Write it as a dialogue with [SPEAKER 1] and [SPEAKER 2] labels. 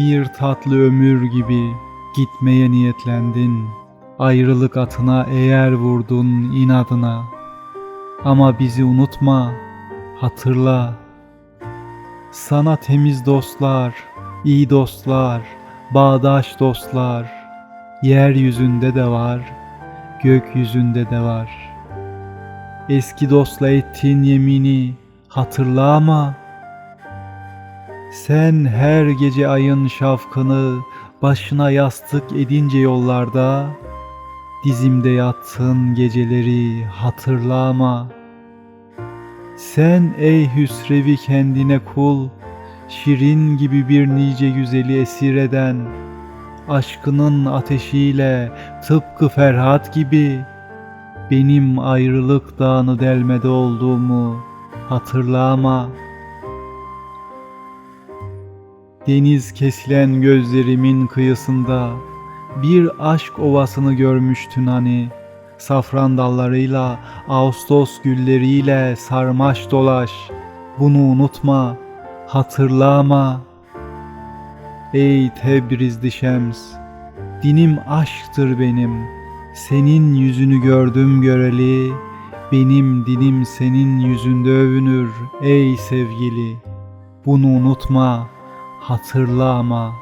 [SPEAKER 1] Bir tatlı ömür gibi gitmeye niyetlendin. Ayrılık atına eğer vurdun inadına. Ama bizi unutma, hatırla. Sana temiz dostlar, iyi dostlar, bağdaş dostlar, yeryüzünde de var, gökyüzünde de var. Eski dostla ettiğin yemini hatırla ama sen her gece ayın şafkını başına yastık edince yollarda dizimde yattığın geceleri hatırla ama. Sen ey hüsrevi kendine kul şirin gibi bir nice güzeli esir eden aşkının ateşiyle tıpkı Ferhat gibi benim ayrılık dağını delmede olduğumu hatırla ama Deniz kesilen gözlerimin kıyısında bir aşk ovasını görmüştün hani safran dallarıyla ağustos gülleriyle sarmaş dolaş. Bunu unutma hatırla ama ey Tebrizli Şems dinim aşktır benim. Senin yüzünü gördüm göreli benim dilim senin yüzünde övünür ey sevgili. Bunu unutma hatırla ama